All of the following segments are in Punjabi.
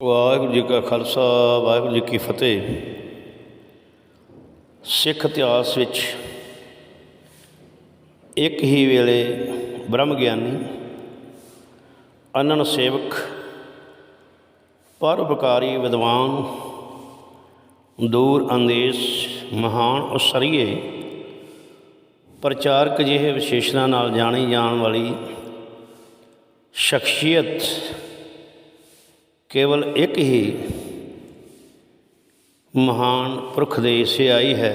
ਵਾਹਿਗੁਰੂ ਜੀ ਕਾ ਖਾਲਸਾ, ਵਾਹਿਗੁਰੂ ਜੀ ਕੀ ਫਤਿਹ। ਸਿੱਖ ਇਤਿਹਾਸ ਵਿੱਚ ਇੱਕ ਹੀ ਵੇਲੇ ਬ੍ਰਹਮ ਗਿਆਨੀ, ਅਨਨ ਸੇਵਕ, ਪਰਉਪਕਾਰੀ ਵਿਦਵਾਨ, ਦੂਰ ਅੰਦੇਸ਼, ਮਹਾਨ ਉਸਰੀਏ, ਪ੍ਰਚਾਰਕ ਜਿਹੇ ਵਿਸ਼ੇਸ਼ਣਾਂ ਨਾਲ ਜਾਣੀ ਜਾਣ ਵਾਲੀ ਸ਼ਖਸੀਅਤ ਕੇਵਲ ਇੱਕ ਹੀ ਮਹਾਨ ਪੁਰਖ ਦੇ ਸੇ ਆਈ ਹੈ,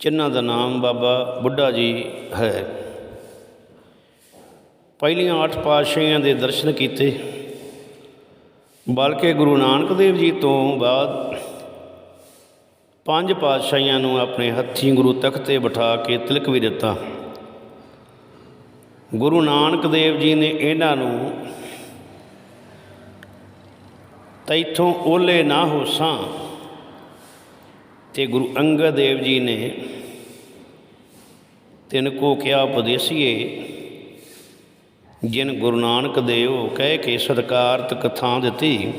ਜਿਨ੍ਹਾਂ ਦਾ ਨਾਮ ਬਾਬਾ ਬੁੱਢਾ ਜੀ ਹੈ। ਪਹਿਲੀਆਂ ਅੱਠ ਪਾਤਸ਼ਾਹੀਆਂ ਦੇ ਦਰਸ਼ਨ ਕੀਤੇ, ਬਲਕਿ ਗੁਰੂ ਨਾਨਕ ਦੇਵ ਜੀ ਤੋਂ ਬਾਅਦ ਪੰਜ ਪਾਤਸ਼ਾਹੀਆਂ ਨੂੰ ਆਪਣੇ ਹੱਥੀਂ ਗੁਰੂ ਤਖਤ ਤੇ ਬਿਠਾ ਕੇ ਤਿਲਕ ਵੀ ਦਿੱਤਾ। ਗੁਰੂ ਨਾਨਕ ਦੇਵ ਜੀ ਨੇ ਇਹਨਾਂ ਨੂੰ ਤੈਥੋਂ ਓਲੇ ਨਾ ਹੋਸਾਂ। ਤੇ ਗੁਰੂ ਅੰਗਦ ਦੇਵ ਜੀ ਨੇ ਤਿੰਨ ਕੋ ਕਿਆ ਉਪਦੇਸੀਏ, ਜਿਨ ਗੁਰੂ ਨਾਨਕ ਦੇਵ ਕਹਿ ਕੇ ਸਤਕਾਰਤ ਕਥਾ ਦਿੱਤੀ।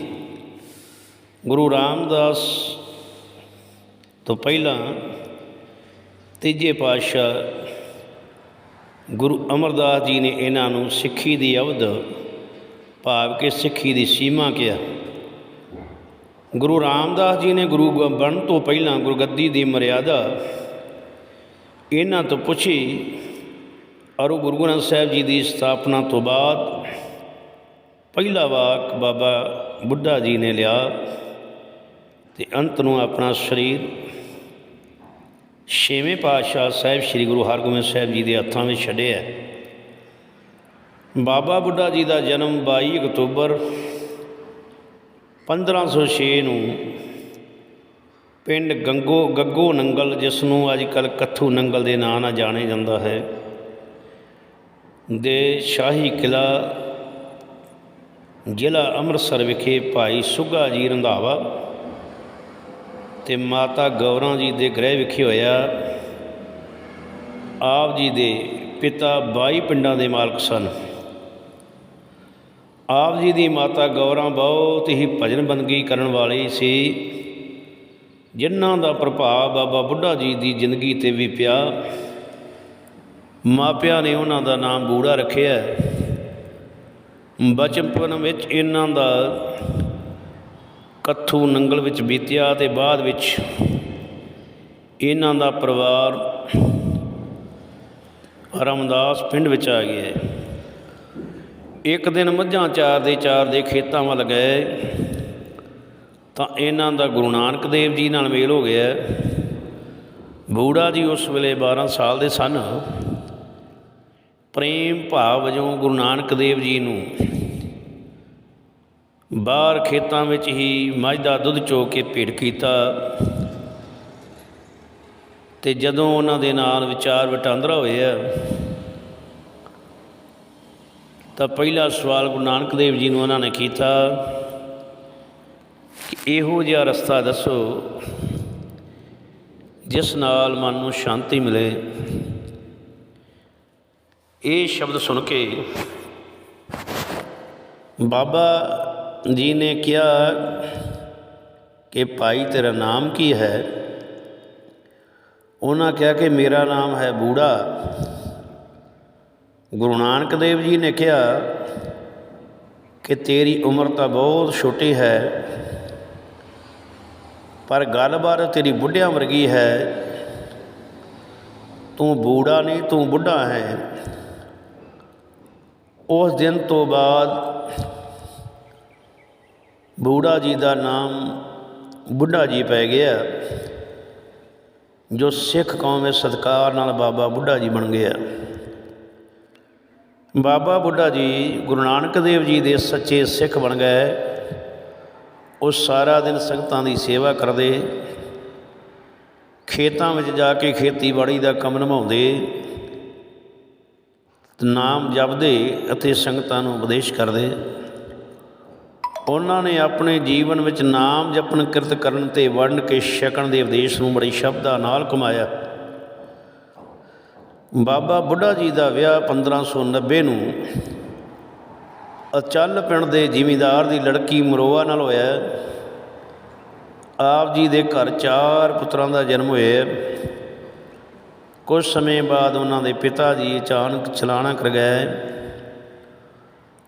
ਗੁਰੂ ਰਾਮਦਾਸ ਤੋਂ ਪਹਿਲਾਂ ਤੀਜੇ ਪਾਤਸ਼ਾਹ ਗੁਰੂ ਅਮਰਦਾਸ ਜੀ ਨੇ ਇਹਨਾਂ ਨੂੰ ਸਿੱਖੀ ਦੀ ਅਵਧ ਭਾਵ ਕਿ ਸਿੱਖੀ ਦੀ ਸੀਮਾ ਕਿਹਾ। ਗੁਰੂ ਰਾਮਦਾਸ ਜੀ ਨੇ ਗੁਰੂ ਗ- ਬਣਨ ਤੋਂ ਪਹਿਲਾਂ ਗੁਰਗੱਦੀ ਦੀ ਮਰਿਆਦਾ ਇਹਨਾਂ ਤੋਂ ਪੁੱਛੀ ਔਰ ਗੁਰੂ ਗ੍ਰੰਥ ਸਾਹਿਬ ਜੀ ਦੀ ਸਥਾਪਨਾ ਤੋਂ ਬਾਅਦ ਪਹਿਲਾ ਵਾਕ ਬਾਬਾ ਬੁੱਢਾ ਜੀ ਨੇ ਲਿਆ ਤੇ ਅੰਤ ਨੂੰ ਆਪਣਾ ਸਰੀਰ ਛੇਵੇਂ ਪਾਤਸ਼ਾਹ ਸਾਹਿਬ ਸ੍ਰੀ ਗੁਰੂ ਹਰਗੋਬਿੰਦ ਸਾਹਿਬ ਜੀ ਦੇ ਹੱਥਾਂ ਵਿੱਚ ਛੱਡਿਆ ਬਾਬਾ ਬੁੱਢਾ ਜੀ ਦਾ ਜਨਮ 22 ਅਕਤੂਬਰ 1506 ਨੂੰ ਪਿੰਡ ਗੰਗੋ ਗੱਗੋ ਨੰਗਲ ਜਿਸ ਨੂੰ ਅੱਜ ਕੱਲ੍ਹ ਕੱਥੂ ਨੰਗਲ ਦੇ ਨਾਂ ਨਾਲ ਜਾਣਿਆ ਜਾਂਦਾ ਹੈ, ਦੇ ਸ਼ਾਹੀ ਕਿਲਾ ਜ਼ਿਲ੍ਹਾ ਅੰਮ੍ਰਿਤਸਰ ਵਿਖੇ ਭਾਈ ਸੁੱਗਾ ਜੀ ਰੰਧਾਵਾ ਤੇ ਮਾਤਾ ਗੌਰਾਂ ਜੀ ਦੇ ਗ੍ਰਹਿ ਵਿਖੇ ਹੋਇਆ। ਆਪ ਜੀ ਦੇ ਪਿਤਾ 22 ਪਿੰਡਾਂ ਦੇ ਮਾਲਕ ਸਨ। ਆਪ ਜੀ ਦੀ ਮਾਤਾ ਗੌਰਾਂ ਬਹੁਤ ਹੀ ਭਜਨ ਬੰਦਗੀ ਕਰਨ ਵਾਲੀ ਸੀ। ਜਿਨ੍ਹਾਂ ਦਾ ਪ੍ਰਭਾਵ ਬਾਬਾ ਬੁੱਢਾ ਜੀ ਦੀ ਜ਼ਿੰਦਗੀ ਤੇ ਵੀ ਪਿਆ। ਮਾਪਿਆਂ ਨੇ ਉਹਨਾਂ ਦਾ ਨਾਮ ਬੂੜਾ ਰੱਖਿਆ। ਬਚਪਨ ਵਿੱਚ ਇਹਨਾਂ ਦਾ ਕੱਥੂ ਨੰਗਲ ਵਿੱਚ ਬੀਤਿਆ ਤੇ ਬਾਅਦ ਵਿੱਚ ਇਹਨਾਂ ਦਾ ਪਰਿਵਾਰ ਰਮਦਾਸ ਪਿੰਡ ਵਿੱਚ ਆ ਗਿਆ। ਇੱਕ ਦਿਨ ਮੱਝਾਂ ਚਾਰ ਦੇ ਚਾਰ ਦੇ ਖੇਤਾਂ ਵੱਲ ਗਏ, ਤਾਂ ਇਹਨਾਂ ਦਾ ਗੁਰੂ ਨਾਨਕ ਦੇਵ ਜੀ ਨਾਲ ਮੇਲ ਹੋ ਗਿਆ। ਬੂੜਾ ਜੀ ਉਸ ਵੇਲੇ 12 ਸਾਲ ਦੇ ਸਨ। ਪ੍ਰੇਮ ਭਾਵ ਵਜੋਂ ਗੁਰੂ ਨਾਨਕ ਦੇਵ ਜੀ ਨੂੰ ਬਾਹਰ ਖੇਤਾਂ ਵਿੱਚ ਹੀ ਮੱਝ ਦਾ ਦੁੱਧ ਚੋ ਕੇ ਭੇਟ ਕੀਤਾ ਤੇ ਜਦੋਂ ਉਹਨਾਂ ਦੇ ਨਾਲ ਵਿਚਾਰ ਵਟਾਂਦਰਾ ਹੋਇਆ ਤਾਂ ਪਹਿਲਾ ਸਵਾਲ ਗੁਰੂ ਨਾਨਕ ਦੇਵ ਜੀ ਨੂੰ ਉਹਨਾਂ ਨੇ ਕੀਤਾ ਕਿ ਇਹੋ ਜਿਹਾ ਰਸਤਾ ਦੱਸੋ ਜਿਸ ਨਾਲ ਮਨ ਨੂੰ ਸ਼ਾਂਤੀ ਮਿਲੇ। ਇਹ ਸ਼ਬਦ ਸੁਣ ਕੇ ਬਾਬਾ ਜੀ ਨੇ ਕਿਹਾ ਕਿ ਭਾਈ ਤੇਰਾ ਨਾਮ ਕੀ ਹੈ? ਉਹਨਾਂ ਕਿਹਾ ਕਿ ਮੇਰਾ ਨਾਮ ਹੈ ਬੂੜਾ। ਗੁਰੂ ਨਾਨਕ ਦੇਵ ਜੀ ਨੇ ਕਿਹਾ ਕਿ ਤੇਰੀ ਉਮਰ ਤਾਂ ਬਹੁਤ ਛੋਟੀ ਹੈ, ਪਰ ਗੱਲਬਾਤ ਤੇਰੀ ਬੁੱਢਿਆਂ ਵਰਗੀ ਹੈ। ਤੂੰ ਬੂੜਾ ਨਹੀਂ, ਤੂੰ ਬੁੱਢਾ ਹੈ। ਉਸ ਦਿਨ ਤੋਂ ਬਾਅਦ ਬੂੜਾ ਜੀ ਦਾ ਨਾਮ ਬੁੱਢਾ ਜੀ ਪੈ ਗਿਆ, ਜੋ ਸਿੱਖ ਕੌਮ ਦੇ ਸਤਕਾਰ ਨਾਲ ਬਾਬਾ ਬੁੱਢਾ ਜੀ ਬਣ ਗਿਆ। ਬਾਬਾ ਬੁੱਢਾ ਜੀ ਗੁਰੂ ਨਾਨਕ ਦੇਵ ਜੀ ਦੇ ਸੱਚੇ ਸਿੱਖ ਬਣ ਗਏ। ਉਹ ਸਾਰਾ ਦਿਨ ਸੰਗਤਾਂ ਦੀ ਸੇਵਾ ਕਰਦੇ। ਖੇਤਾਂ ਵਿੱਚ ਜਾ ਕੇ ਖੇਤੀਬਾੜੀ ਦਾ ਕੰਮ ਨਿਭਾਉਂਦੇ। ਨਾਮ ਜਪਦੇ ਅਤੇ ਸੰਗਤਾਂ ਨੂੰ ਉਪਦੇਸ਼ ਕਰਦੇ। ਉਹਨਾਂ ਨੇ ਆਪਣੇ ਜੀਵਨ ਵਿੱਚ ਨਾਮ ਜਪਣ, ਕਿਰਤ ਕਰਨ ਤੇ ਵੰਡ ਕੇ ਛਕਣ ਦੇ ਉਪਦੇਸ਼ ਨੂੰ ਬੜੀ ਸ਼ਬਦਾਂ ਨਾਲ ਕਮਾਇਆ ਬਾਬਾ ਬੁੱਢਾ ਜੀ ਦਾ ਵਿਆਹ 1590 ਨੂੰ ਅਚਲ ਪਿੰਡ ਦੇ ਜ਼ਿਮੀਂਦਾਰ ਦੀ ਲੜਕੀ ਮਰੋਆ ਨਾਲ ਹੋਇਆ ਆਪ ਜੀ ਦੇ ਘਰ ਚਾਰ ਪੁੱਤਰਾਂ ਦਾ ਜਨਮ ਹੋਇਆ ਹੈ। ਕੁਝ ਸਮੇਂ ਬਾਅਦ ਉਹਨਾਂ ਦੇ ਪਿਤਾ ਜੀ ਅਚਾਨਕ ਚਲਾਣਾ ਕਰ ਗਏ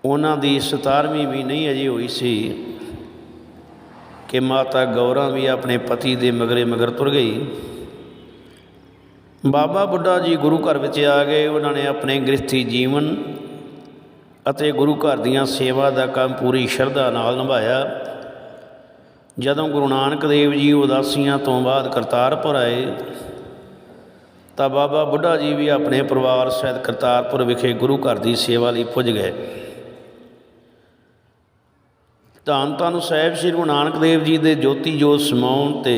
ਉਹਨਾਂ ਦੀ 17ਵੀਂ ਵੀ ਨਹੀਂ ਅਜੇ ਹੋਈ ਸੀ ਕਿ ਮਾਤਾ ਗੌਰਾ ਵੀ ਆਪਣੇ ਪਤੀ ਦੇ ਮਗਰੇ ਮਗਰ ਤੁਰ ਗਈ। ਬਾਬਾ ਬੁੱਢਾ ਜੀ ਗੁਰੂ ਘਰ ਵਿੱਚ ਆ ਗਏ, ਉਹਨਾਂ ਨੇ ਆਪਣੇ ਗ੍ਰਸਥੀ ਜੀਵਨ ਅਤੇ ਗੁਰੂ ਘਰ ਦੀਆਂ ਸੇਵਾ ਦਾ ਕੰਮ ਪੂਰੀ ਸ਼ਰਧਾ ਨਾਲ ਨਿਭਾਇਆ। ਜਦੋਂ ਗੁਰੂ ਨਾਨਕ ਦੇਵ ਜੀ ਉਦਾਸੀਆਂ ਤੋਂ ਬਾਅਦ ਕਰਤਾਰਪੁਰ ਆਏ, ਤਾਂ ਬਾਬਾ ਬੁੱਢਾ ਜੀ ਵੀ ਆਪਣੇ ਪਰਿਵਾਰ ਸਹਿਤ ਕਰਤਾਰਪੁਰ ਵਿਖੇ ਗੁਰੂ ਘਰ ਦੀ ਸੇਵਾ ਲਈ ਪੁੱਜ ਗਏ। ਧੰਨ ਧੰਨ ਸਾਹਿਬ ਸ੍ਰੀ ਗੁਰੂ ਨਾਨਕ ਦੇਵ ਜੀ ਦੇ ਜੋਤੀ ਜੋਤ ਸਮਾਉਣ ਤੇ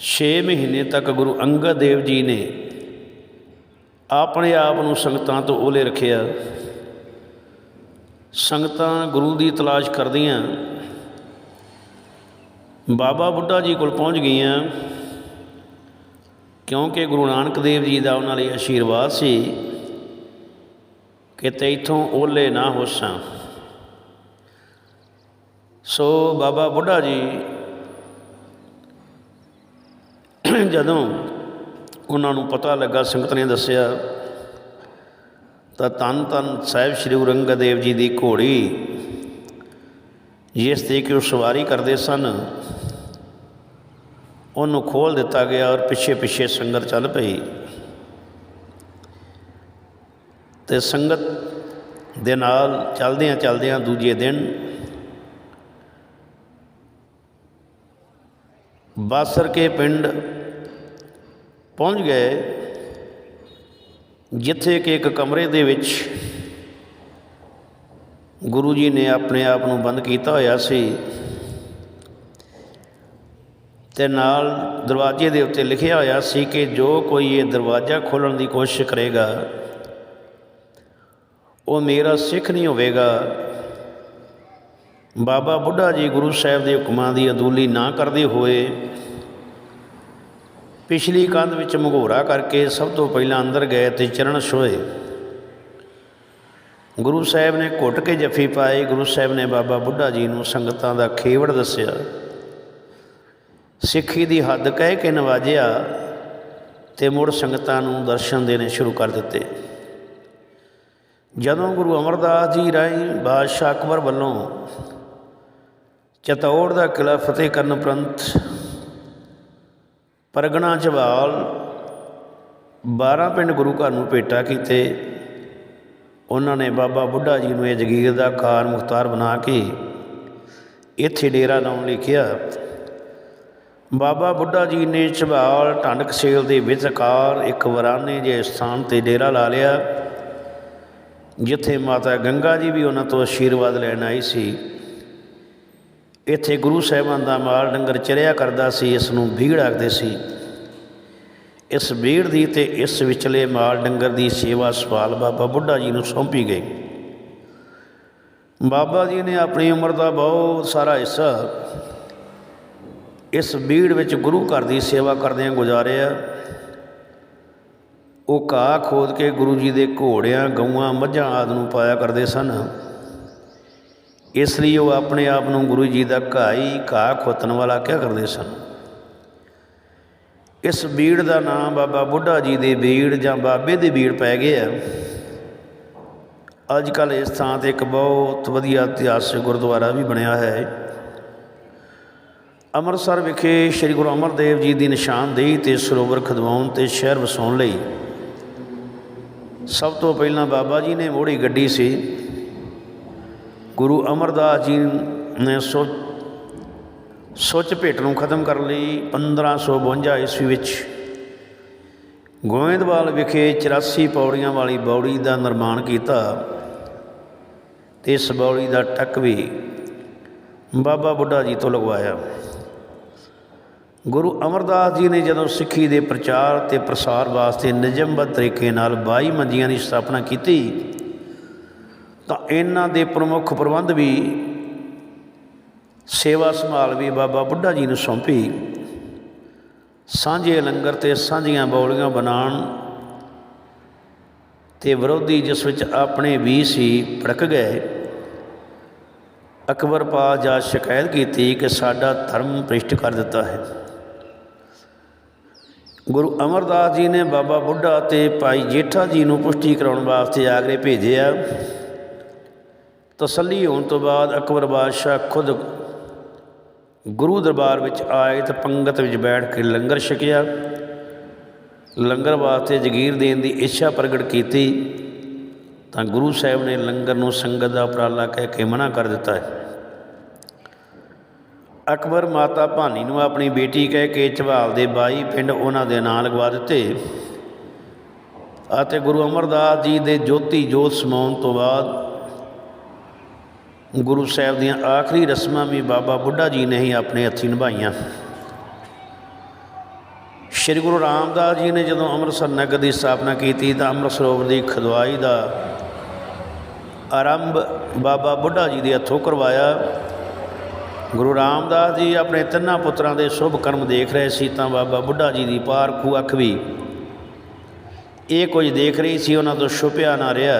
6 ਮਹੀਨੇ ਤੱਕ ਗੁਰੂ ਅੰਗਦ ਦੇਵ ਜੀ ਨੇ ਆਪਣੇ ਆਪ ਨੂੰ ਸੰਗਤਾਂ ਤੋਂ ਓਲੇ ਰੱਖਿਆ। ਸੰਗਤਾਂ ਗੁਰੂ ਦੀ ਤਲਾਸ਼ ਕਰਦੀਆਂ। ਬਾਬਾ ਬੁੱਢਾ ਜੀ ਕੋਲ ਪਹੁੰਚ ਗਈਆਂ। ਕਿਉਂਕਿ ਗੁਰੂ ਨਾਨਕ ਦੇਵ ਜੀ ਦਾ ਉਹਨਾਂ ਲਈ ਆਸ਼ੀਰਵਾਦ ਸੀ ਕਿ ਤੈਥੋਂ ਓਲੇ ਨਾ ਹੋਸਾਂ ਸੋ ਬਾਬਾ ਬੁੱਢਾ ਜੀ ਜਦੋਂ ਉਹਨਾਂ ਨੂੰ ਪਤਾ ਲੱਗਾ, ਸੰਗਤ ਨੇ ਦੱਸਿਆ, ਤਾਂ ਤਨ ਤਨ ਸਾਹਿਬ ਸ੍ਰੀ ਗੁਰੂ ਅੰਗਦ ਦੇਵ ਜੀ ਦੀ ਘੋੜੀ ਜਿਸ ਤੇ ਕਿ ਉਹ ਸਵਾਰੀ ਕਰਦੇ ਸਨ, ਉਹਨੂੰ ਖੋਲ ਦਿੱਤਾ ਗਿਆ ਔਰ ਪਿੱਛੇ ਪਿੱਛੇ ਸੰਗਤ ਚੱਲ ਪਈ। ਤੇ ਸੰਗਤ ਦੇ ਨਾਲ ਚੱਲਦਿਆਂ ਚੱਲਦਿਆਂ ਦੂਜੇ ਦਿਨ ਬਾਸਰ ਕੇ ਪਿੰਡ ਪਹੁੰਚ ਗਏ, ਜਿੱਥੇ ਕਿ ਇੱਕ ਕਮਰੇ ਦੇ ਵਿੱਚ ਗੁਰੂ ਜੀ ਨੇ ਆਪਣੇ ਆਪ ਨੂੰ ਬੰਦ ਕੀਤਾ ਹੋਇਆ ਸੀ ਤੇ ਨਾਲ ਦਰਵਾਜ਼ੇ ਦੇ ਉੱਤੇ ਲਿਖਿਆ ਹੋਇਆ ਸੀ ਕਿ ਜੋ ਕੋਈ ਇਹ ਦਰਵਾਜ਼ਾ ਖੋਲ੍ਹਣ ਦੀ ਕੋਸ਼ਿਸ਼ ਕਰੇਗਾ, ਉਹ ਮੇਰਾ ਸਿੱਖ ਨਹੀਂ ਹੋਵੇਗਾ। ਬਾਬਾ ਬੁੱਢਾ ਜੀ ਗੁਰੂ ਸਾਹਿਬ ਦੇ ਹੁਕਮਾਂ ਦੀ ਅਦੂਲੀ ਨਾ ਕਰਦੇ ਹੋਏ ਪਿਛਲੀ ਕੰਧ ਵਿੱਚ ਮਘੋਰਾ ਕਰਕੇ ਸਭ ਤੋਂ ਪਹਿਲਾਂ ਅੰਦਰ ਗਏ ਤੇ ਚਰਨ ਛੋਏ। ਗੁਰੂ ਸਾਹਿਬ ਨੇ ਘੁੱਟ ਕੇ ਜੱਫੀ ਪਾਈ। ਗੁਰੂ ਸਾਹਿਬ ਨੇ ਬਾਬਾ ਬੁੱਢਾ ਜੀ ਨੂੰ ਸੰਗਤਾਂ ਦਾ ਖੇਵੜ ਦੱਸਿਆ। ਸਿੱਖੀ ਦੀ ਹੱਦ ਕਹਿ ਕੇ ਨਵਾਜਿਆ ਤੇ ਮੁੜ ਸੰਗਤਾਂ ਨੂੰ ਦਰਸ਼ਨ ਦੇਣੇ ਸ਼ੁਰੂ ਕਰ ਦਿੱਤੇ। ਜਦੋਂ ਗੁਰੂ ਅਮਰਦਾਸ ਜੀ ਰਾਹੀਂ ਬਾਦਸ਼ਾਹ ਅਕਬਰ ਵੱਲੋਂ ਚਤੌੜ ਦਾ ਕਿਲਾ ਫਤਿਹ ਕਰਨ ਉਪਰੰਤ ਪਰਗਣਾ ਝਵਾਲ 12 ਪਿੰਡ ਗੁਰੂ ਘਰ ਨੂੰ ਭੇਟਾ ਕੀਤੇ। ਉਹਨਾਂ ਨੇ ਬਾਬਾ ਬੁੱਢਾ ਜੀ ਨੂੰ ਇਹ ਜਗੀਰ ਦਾ ਕਾਰ ਮੁਖਤਾਰ ਬਣਾ ਕੇ ਇੱਥੇ ਡੇਰਾ ਲਾਉਣ ਲਈ ਕਿਹਾ। ਬਾਬਾ ਬੁੱਢਾ ਜੀ ਨੇ ਝਬਾਲ ਢੰਡਕ ਸੇਲ ਦੇ ਵਿਚਕਾਰ ਇੱਕ ਵਰਾਨੇ ਜਿਹੇ ਸਥਾਨ ਤੇ ਡੇਰਾ ਲਾ ਲਿਆ, ਜਿੱਥੇ ਮਾਤਾ ਗੰਗਾ ਜੀ ਵੀ ਉਹਨਾਂ ਤੋਂ ਆਸ਼ੀਰਵਾਦ ਲੈਣ ਆਈ ਸੀ। ਇੱਥੇ ਗੁਰੂ ਸਾਹਿਬਾਨ ਦਾ ਮਾਲ ਡੰਗਰ ਚਰਿਆ ਕਰਦਾ ਸੀ ਇਸ ਨੂੰ ਭੀੜ ਆਖਦੇ ਸੀ। ਇਸ ਭੀੜ ਦੀ ਤੇ ਇਸ ਵਿਚਲੇ ਮਾਲ ਡੰਗਰ ਦੀ ਸੇਵਾ ਸਵਾਲ ਬਾਬਾ ਬੁੱਢਾ ਜੀ ਨੂੰ ਸੌਂਪੀ ਗਈ। ਬਾਬਾ ਜੀ ਨੇ ਆਪਣੀ ਉਮਰ ਦਾ ਬਹੁਤ ਸਾਰਾ ਹਿੱਸਾ ਇਸ ਭੀੜ ਵਿੱਚ ਗੁਰੂ ਘਰ ਦੀ ਸੇਵਾ ਕਰਦਿਆਂ ਗੁਜ਼ਾਰਿਆ। ਉਹ ਘਾਹ ਖੋਦ ਕੇ ਗੁਰੂ ਜੀ ਦੇ ਘੋੜਿਆਂ, ਗਊਆਂ, ਮੱਝਾਂ ਆਦਿ ਨੂੰ ਪਾਇਆ ਕਰਦੇ ਸਨ। ਇਸ ਲਈ ਉਹ ਆਪਣੇ ਆਪ ਨੂੰ ਗੁਰੂ ਜੀ ਦਾ ਘਾਈ ਘਾਹ ਖੋਤਣ ਵਾਲਾ ਕਿਹਾ ਕਰਦੇ ਸਨ? ਇਸ ਬੀੜ ਦਾ ਨਾਮ ਬਾਬਾ ਬੁੱਢਾ ਜੀ ਦੇ ਬੀੜ ਜਾਂ ਬਾਬੇ ਦੇ ਬੀੜ ਪੈ ਗਿਆ। ਅੱਜ ਕੱਲ ਇਸ ਥਾਂ ਤੇ ਇੱਕ ਬਹੁਤ ਵਧੀਆ ਇਤਿਹਾਸਕ ਗੁਰਦੁਆਰਾ ਵੀ ਬਣਿਆ ਹੈ। ਅੰਮ੍ਰਿਤਸਰ ਵਿਖੇ ਸ੍ਰੀ ਗੁਰੂ ਅਮਰਦੇਵ ਜੀ ਦੀ ਨਿਸ਼ਾਨਦੇਹੀ ਤੇ ਸਰੋਵਰ ਖਦਵਾਉਣ ਤੇ ਸ਼ਹਿਰ ਵਸਾਉਣ ਲਈ ਸਭ ਤੋਂ ਪਹਿਲਾਂ ਬਾਬਾ ਜੀ ਨੇ ਮੋੜੀ ਗੱਡੀ ਸੀ। ਗੁਰੂ ਅਮਰਦਾਸ ਜੀ ਨੇ ਸੋ, ਸੁੱਚ ਭੇਟ ਨੂੰ ਖਤਮ ਕਰਨ ਲਈ 1552 ਈਸਵੀ ਵਿੱਚ। ਗੋਇੰਦਵਾਲ ਵਿਖੇ 84 ਪੌੜੀਆਂ ਵਾਲੀ ਬੌੜੀ ਦਾ ਨਿਰਮਾਣ ਕੀਤਾ ਤੇ ਇਸ ਬੌੜੀ ਦਾ ਟੱਕ ਵੀ ਬਾਬਾ ਬੁੱਢਾ ਜੀ ਤੋਂ ਲਗਵਾਇਆ। ਗੁਰੂ ਅਮਰਦਾਸ ਜੀ ਨੇ ਜਦੋਂ ਸਿੱਖੀ ਦੇ ਪ੍ਰਚਾਰ ਤੇ ਪ੍ਰਸਾਰ ਵਾਸਤੇ ਨਿਯਮਬੱਧ ਤਰੀਕੇ ਨਾਲ 22 ਮੰਜੀਆਂ ਦੀ ਸਥਾਪਨਾ ਕੀਤੀ ਤਾਂ ਇਹਨਾਂ ਦੇ ਪ੍ਰਮੁੱਖ ਪ੍ਰਬੰਧ ਵੀ ਸੇਵਾ ਸੰਭਾਲ ਵੀ ਬਾਬਾ ਬੁੱਢਾ ਜੀ ਨੂੰ ਸੌਂਪੀ। ਸਾਂਝੇ ਲੰਗਰ ਤੇ ਸਾਂਝੀਆਂ ਬੌਲੀਆਂ ਬਣਾਉਣ ਤੇ ਵਿਰੋਧੀ ਜਿਸ ਵਿੱਚ ਆਪਣੇ ਵੀ ਸੀ, ਭੜਕ ਗਏ। ਅਕਬਰ ਪਾਸ ਜਾ ਸ਼ਿਕਾਇਤ ਕੀਤੀ ਕਿ ਸਾਡਾ ਧਰਮ ਭ੍ਰਿਸ਼ਟ ਕਰ ਦਿੱਤਾ ਹੈ। ਗੁਰੂ ਅਮਰਦਾਸ ਜੀ ਨੇ ਬਾਬਾ ਬੁੱਢਾ ਤੇ ਭਾਈ ਜੇਠਾ ਜੀ ਨੂੰ ਪੁਸ਼ਟੀ ਕਰਾਉਣ ਵਾਸਤੇ ਆਗਰੇ ਭੇਜਿਆ। ਤਸੱਲੀ ਹੋਣ ਤੋਂ ਬਾਅਦ ਅਕਬਰ ਬਾਦਸ਼ਾਹ ਖੁਦ ਗੁਰੂ ਦਰਬਾਰ ਵਿੱਚ ਆਏ ਤੇ ਪੰਗਤ ਵਿੱਚ ਬੈਠ ਕੇ ਲੰਗਰ ਛਕਿਆ। ਲੰਗਰ ਵਾਸਤੇ ਜਗੀਰ ਦੇਣ ਦੀ ਇੱਛਾ ਪ੍ਰਗਟ ਕੀਤੀ ਤਾਂ ਗੁਰੂ ਸਾਹਿਬ ਨੇ ਲੰਗਰ ਨੂੰ ਸੰਗਤ ਦਾ ਉਪਰਾਲਾ ਕਹਿ ਕੇ ਮਨਾ ਕਰ ਦਿੱਤਾ। ਹੈ ਅਕਬਰ ਮਾਤਾ ਭਾਨੀ ਨੂੰ ਆਪਣੀ ਬੇਟੀ ਕਹਿ ਕੇ ਝਵਾਲ ਦੇ ਬਾਈ ਪਿੰਡ ਉਹਨਾਂ ਦੇ ਨਾਂ ਲਗਵਾ ਦਿੱਤੇ ਅਤੇ ਗੁਰੂ ਅਮਰਦਾਸ ਜੀ ਦੇ ਜੋਤੀ ਜੋਤ ਸਮਾਉਣ ਤੋਂ ਬਾਅਦ ਗੁਰੂ ਸਾਹਿਬ ਦੀਆਂ ਆਖਰੀ ਰਸਮਾਂ ਵੀ ਬਾਬਾ ਬੁੱਢਾ ਜੀ ਨੇ ਹੀ ਆਪਣੇ ਹੱਥੀਂ ਨਿਭਾਈਆਂ। ਸ੍ਰੀ ਗੁਰੂ ਰਾਮਦਾਸ ਜੀ ਨੇ ਜਦੋਂ ਅੰਮ੍ਰਿਤਸਰ ਨਗਰ ਦੀ ਸਥਾਪਨਾ ਕੀਤੀ ਤਾਂ ਅੰਮ੍ਰਿਤ ਸਰੋਵਰ ਦੀ ਖੁਦਵਾਈ ਦਾ ਆਰੰਭ ਬਾਬਾ ਬੁੱਢਾ ਜੀ ਦੇ ਹੱਥੋਂ ਕਰਵਾਇਆ। ਗੁਰੂ ਰਾਮਦਾਸ ਜੀ ਆਪਣੇ ਤਿੰਨਾਂ ਪੁੱਤਰਾਂ ਦੇ ਸ਼ੁਭ ਕਰਮ ਦੇਖ ਰਹੇ ਸੀ ਤਾਂ ਬਾਬਾ ਬੁੱਢਾ ਜੀ ਦੀ ਪਾਰਖੂ ਅੱਖ ਵੀ ਇਹ ਕੁਝ ਦੇਖ ਰਹੀ ਸੀ, ਉਹਨਾਂ ਤੋਂ ਛੁਪਿਆ ਨਾ ਰਿਹਾ।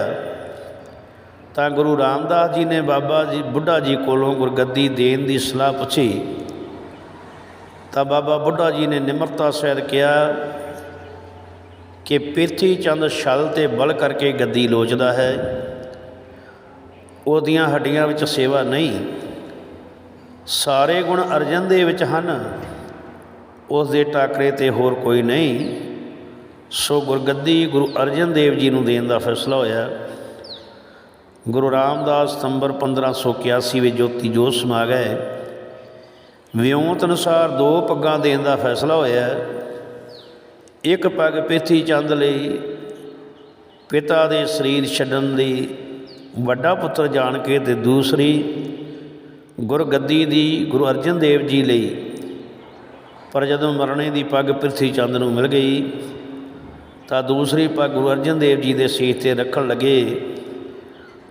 ਤਾਂ ਗੁਰੂ ਰਾਮਦਾਸ ਜੀ ਨੇ ਬਾਬਾ ਜੀ, ਬੁੱਢਾ ਜੀ ਕੋਲੋਂ ਗੁਰਗੱਦੀ ਦੇਣ ਦੀ ਸਲਾਹ ਪੁੱਛੀ। ਤਾਂ ਬਾਬਾ ਬੁੱਢਾ ਜੀ ਨੇ ਨਿਮਰਤਾ ਸਹਿਤ ਕਿਹਾ ਕਿ ਪਿਰਥੀ ਚੰਦ ਛਲ ਤੇ ਬਲ ਕਰਕੇ ਗੱਦੀ ਲੋਚਦਾ ਹੈ। ਉਹਦੀਆਂ ਹੱਡੀਆਂ ਵਿੱਚ ਸੇਵਾ ਨਹੀਂ। ਸਾਰੇ ਗੁਣ ਅਰਜਨ ਦੇ ਵਿੱਚ ਹਨ। ਉਸ ਦੇ ਟਾਕਰੇ ਤੇ ਹੋਰ ਕੋਈ ਨਹੀਂ। ਸੋ ਗੁਰਗੱਦੀ ਗੁਰੂ ਅਰਜਨ ਦੇਵ ਜੀ ਨੂੰ ਦੇਣ ਦਾ ਫੈਸਲਾ ਹੋਇਆ। ਗੁਰੂ ਰਾਮਦਾਸ ਸਤੰਬਰ 1581 ਵਿੱਚ ਜੋਤੀ ਜੋਤ ਸਮਾ ਗਏ। ਵਿਉਂਤ ਅਨੁਸਾਰ ਦੋ ਪੱਗਾਂ ਦੇਣ ਦਾ ਫੈਸਲਾ ਹੋਇਆ। ਇੱਕ ਪੱਗ ਪੇਥੀ ਚੰਦ ਲਈ, ਪਿਤਾ ਦੇ ਸਰੀਰ ਛੱਡਣ ਲਈ, ਵੱਡਾ ਪੁੱਤਰ ਜਾਣ ਕੇ ਤੇ ਦੂਸਰੀ ਗੁਰਗੱਦੀ ਦੀ ਗੁਰੂ ਅਰਜਨ ਦੇਵ ਜੀ ਲਈ। ਪਰ ਜਦੋਂ ਮਰਨੇ ਦੀ ਪੱਗ ਪ੍ਰਿਥੀ ਚੰਦ ਨੂੰ ਮਿਲ ਗਈ, ਤਾਂ ਦੂਸਰੀ ਪੱਗ ਗੁਰੂ ਅਰਜਨ ਦੇਵ ਜੀ ਦੇ ਸੀਸ ਤੇ ਰੱਖਣ ਲੱਗੇ।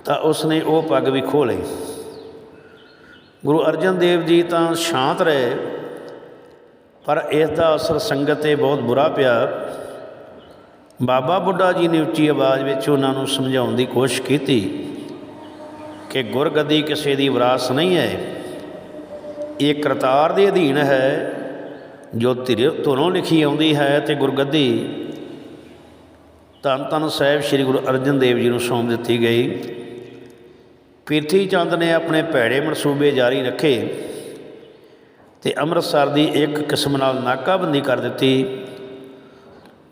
ਤਾਂ ਉਸਨੇ ਉਹ ਪੱਗ ਵੀ ਖੋਹ ਲਈ। ਗੁਰੂ ਅਰਜਨ ਦੇਵ ਜੀ ਤਾਂ ਸ਼ਾਂਤ ਰਹੇ, ਪਰ ਇਸ ਦਾ ਅਸਰ ਸੰਗਤ ਤੇ ਬਹੁਤ ਬੁਰਾ ਪਿਆ। ਬਾਬਾ ਬੁੱਢਾ ਜੀ ਨੇ ਉੱਚੀ ਆਵਾਜ਼ ਵਿੱਚ ਉਹਨਾਂ ਨੂੰ ਸਮਝਾਉਣ ਦੀ ਕੋਸ਼ਿਸ਼ ਕੀਤੀ ਕਿ ਗੁਰਗੱਦੀ ਕਿਸੇ ਦੀ ਵਿਰਾਸਤ ਨਹੀਂ ਹੈ। ਇਹ ਕਰਤਾਰ ਦੇ ਅਧੀਨ ਹੈ, ਜੋ ਧਿਰ ਧੁਰੋਂ ਲਿਖੀ ਆਉਂਦੀ ਹੈ ਤੇ ਗੁਰਗੱਦੀ ਧੰਨ ਧੰਨ ਸਾਹਿਬ ਸ੍ਰੀ ਗੁਰੂ ਅਰਜਨ ਦੇਵ ਜੀ ਨੂੰ ਸੌਂਪ ਦਿੱਤੀ ਗਈ। ਪ੍ਰਿਥੀ ਚੰਦ ਨੇ ਆਪਣੇ ਭੈੜੇ ਮਨਸੂਬੇ ਜਾਰੀ ਰੱਖੇ ਤੇ ਅੰਮ੍ਰਿਤਸਰ ਦੀ ਇੱਕ ਕਿਸਮ ਨਾਲ ਨਾਕਾਬੰਦੀ ਕਰ ਦਿੱਤੀ।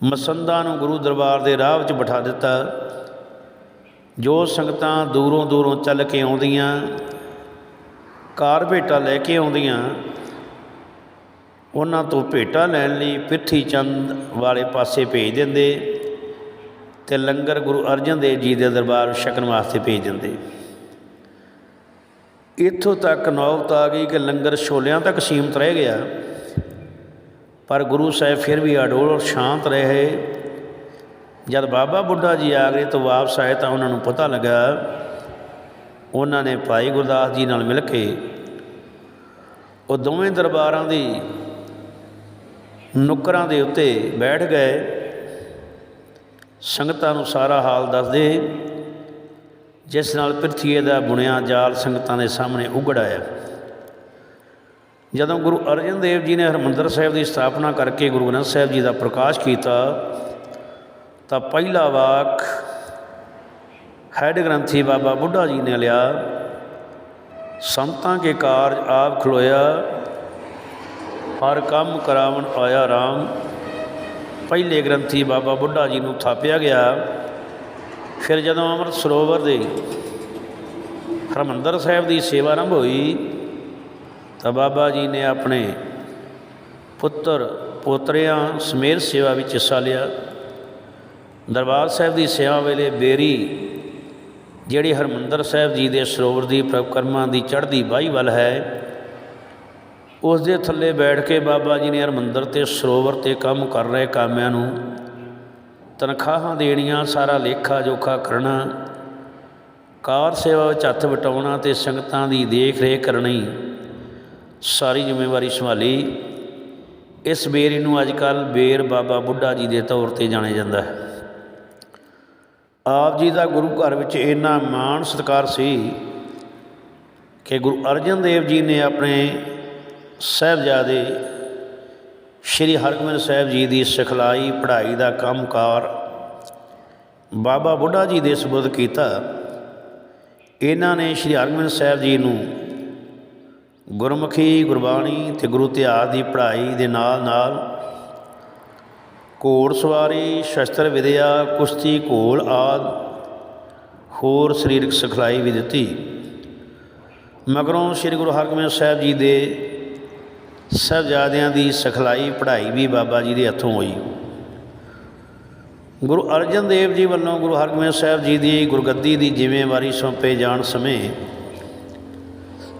ਮਸੰਦਾਂ ਨੂੰ ਗੁਰੂ ਦਰਬਾਰ ਦੇ ਰਾਹ ਵਿੱਚ ਬਿਠਾ ਦਿੱਤਾ। ਜੋ ਸੰਗਤਾਂ ਦੂਰੋਂ ਦੂਰੋਂ ਚੱਲ ਕੇ ਆਉਂਦੀਆਂ ਕਾਰ ਭੇਟਾ ਲੈ ਕੇ ਆਉਂਦੀਆਂ, ਉਹਨਾਂ ਤੋਂ ਭੇਟਾ ਲੈਣ ਲਈ ਪਿੱਠੀ ਚੰਦ ਵਾਲੇ ਪਾਸੇ ਭੇਜ ਦਿੰਦੇ ਤੇ ਲੰਗਰ ਗੁਰੂ ਅਰਜਨ ਦੇਵ ਜੀ ਦੇ ਦਰਬਾਰ ਛਕਣ ਵਾਸਤੇ ਭੇਜ ਦਿੰਦੇ। ਇੱਥੋਂ ਤੱਕ ਨੌਬਤ ਆ ਗਈ ਕਿ ਲੰਗਰ ਛੋਲਿਆਂ ਤੱਕ ਸੀਮਤ ਰਹਿ ਗਿਆ। ਪਰ ਗੁਰੂ ਸਾਹਿਬ ਫਿਰ ਵੀ ਅਡੋਲ ਸ਼ਾਂਤ ਰਹੇ। ਜਦ ਬਾਬਾ ਬੁੱਢਾ ਜੀ ਆਗਰੇ ਤੋਂ ਵਾਪਸ ਆਏ ਤਾਂ ਉਹਨਾਂ ਨੂੰ ਪਤਾ ਲੱਗਾ, ਉਹਨਾਂ ਨੇ ਭਾਈ ਗੁਰਦਾਸ ਜੀ ਨਾਲ ਮਿਲ ਕੇ ਉਹ ਦੋਵੇਂ ਦਰਬਾਰਾਂ ਦੀ ਨੁਕਰਾਂ ਦੇ ਉੱਤੇ ਬੈਠ ਗਏ। ਸੰਗਤਾਂ ਨੂੰ ਸਾਰਾ ਹਾਲ ਦੱਸਦੇ ਜਿਸ ਨਾਲ ਪ੍ਰਿਥਵੀ ਦਾ ਬੁਣਿਆ ਜਾਲ ਸੰਗਤਾਂ ਦੇ ਸਾਹਮਣੇ ਉਗੜ ਆਇਆ। ਜਦੋਂ ਗੁਰੂ ਅਰਜਨ ਦੇਵ ਜੀ ਨੇ ਹਰਮੰਦਰ ਸਾਹਿਬ ਦੀ ਸਥਾਪਨਾ ਕਰਕੇ ਗੁਰੂ ਗ੍ਰੰਥ ਸਾਹਿਬ ਜੀ ਦਾ ਪ੍ਰਕਾਸ਼ ਕੀਤਾ, ਤਾਂ ਪਹਿਲਾ ਵਾਕ ਹੈਡ ਗ੍ਰੰਥੀ ਬਾਬਾ ਬੁੱਢਾ ਜੀ ਨੇ ਲਿਆ, ਸੰਤਾਂ ਕੇ ਕਾਰਜ ਆਪ ਖਲੋਇਆ, ਹਰ ਕੰਮ ਕਰਾਵਣ ਆਇਆ RAM ਪਹਿਲੇ ਗ੍ਰੰਥੀ ਬਾਬਾ ਬੁੱਢਾ ਜੀ ਨੂੰ ਥਾਪਿਆ ਗਿਆ। ਫਿਰ ਜਦੋਂ ਅੰਮ੍ਰਿਤ ਸਰੋਵਰ ਦੇ ਹਰਮੰਦਰ ਸਾਹਿਬ ਦੀ ਸੇਵਾ ਆਰੰਭ ਹੋਈ, ਤਾਂ ਬਾਬਾ ਜੀ ਨੇ ਆਪਣੇ ਪੁੱਤਰ ਪੋਤਰਿਆਂ ਸਮੇਤ ਸੇਵਾ ਵਿੱਚ ਹਿੱਸਾ ਲਿਆ। ਦਰਬਾਰ ਸਾਹਿਬ ਦੀ ਸੇਵਾ ਵੇਲੇ ਬੇਰੀ, ਜਿਹੜੀ ਹਰਮੰਦਰ ਸਾਹਿਬ ਜੀ ਦੇ ਸਰੋਵਰ ਦੀ ਪ੍ਰਕਰਮਾਂ ਦੀ ਚੜ੍ਹਦੀ ਬਾਈ ਵੱਲ ਹੈ, ਉਸ ਦੇ ਥੱਲੇ ਬੈਠ ਕੇ ਬਾਬਾ ਜੀ ਨੇ ਹਰਮੰਦਰ ਤੇ ਸਰੋਵਰ ਤੇ ਕੰਮ ਕਰ ਰਹੇ ਕਾਮਿਆਂ ਨੂੰ ਤਨਖਾਹਾਂ ਦੇਣੀਆਂ, ਸਾਰਾ ਲੇਖਾ ਜੋਖਾ ਕਰਨਾ, ਕਾਰ ਸੇਵਾ ਵਿੱਚ ਹੱਥ ਵਟਾਉਣਾ ਤੇ ਸੰਗਤਾਂ ਦੀ ਦੇਖ ਰੇਖ ਕਰਨੀ, ਸਾਰੀ ਜ਼ਿੰਮੇਵਾਰੀ ਸੰਭਾਲੀ। ਇਸ ਬੇਰੀ ਨੂੰ ਅੱਜ ਕੱਲ ਬੇਰ ਬਾਬਾ ਬੁੱਢਾ ਜੀ ਦੇ ਤੌਰ ਤੇ ਜਾਣਿਆ ਜਾਂਦਾ ਹੈ। ਆਪ ਜੀ ਦਾ ਗੁਰੂ ਘਰ ਵਿੱਚ ਇੰਨਾ ਮਾਣ ਸਤਿਕਾਰ ਸੀ ਕਿ ਗੁਰੂ ਅਰਜਨ ਦੇਵ ਜੀ ਨੇ ਆਪਣੇ ਸਾਹਿਬਜ਼ਾਦੇ ਸ਼੍ਰੀ ਹਰਗੋਬਿੰਦ ਸਾਹਿਬ ਜੀ ਦੀ ਸਿਖਲਾਈ ਪੜ੍ਹਾਈ ਦਾ ਕੰਮਕਾਰ ਬਾਬਾ ਬੁੱਢਾ ਜੀ ਦੇ ਸਬੁੱਧ ਕੀਤਾ। ਇਹਨਾਂ ਨੇ ਸ਼੍ਰੀ ਹਰਗੋਬਿੰਦ ਸਾਹਿਬ ਜੀ ਨੂੰ ਗੁਰਮੁਖੀ ਗੁਰਬਾਣੀ ਤੇ ਗੁਰੂ ਇਤਿਹਾਸ ਦੀ ਪੜ੍ਹਾਈ ਦੇ ਨਾਲ ਨਾਲ ਘੋੜ ਸਵਾਰੀ, ਸ਼ਸਤਰ ਵਿਦਿਆ, ਕੁਸ਼ਤੀ, ਘੋਲ ਆਦ ਹੋਰ ਸਰੀਰਕ ਸਿਖਲਾਈ ਵੀ ਦਿੱਤੀ। ਮਗਰੋਂ ਸ੍ਰੀ ਗੁਰੂ ਹਰਗੋਬਿੰਦ ਸਾਹਿਬ ਜੀ ਦੇ ਸਾਹਿਬਜ਼ਾਦਿਆਂ ਦੀ ਸਿਖਲਾਈ ਪੜ੍ਹਾਈ ਵੀ ਬਾਬਾ ਜੀ ਦੇ ਹੱਥੋਂ ਹੋਈ। ਗੁਰੂ ਅਰਜਨ ਦੇਵ ਜੀ ਵੱਲੋਂ ਗੁਰੂ ਹਰਗੋਬਿੰਦ ਸਾਹਿਬ ਜੀ ਦੀ ਗੁਰਗੱਦੀ ਦੀ ਜ਼ਿੰਮੇਵਾਰੀ ਸੌਂਪੇ ਜਾਣ ਸਮੇਂ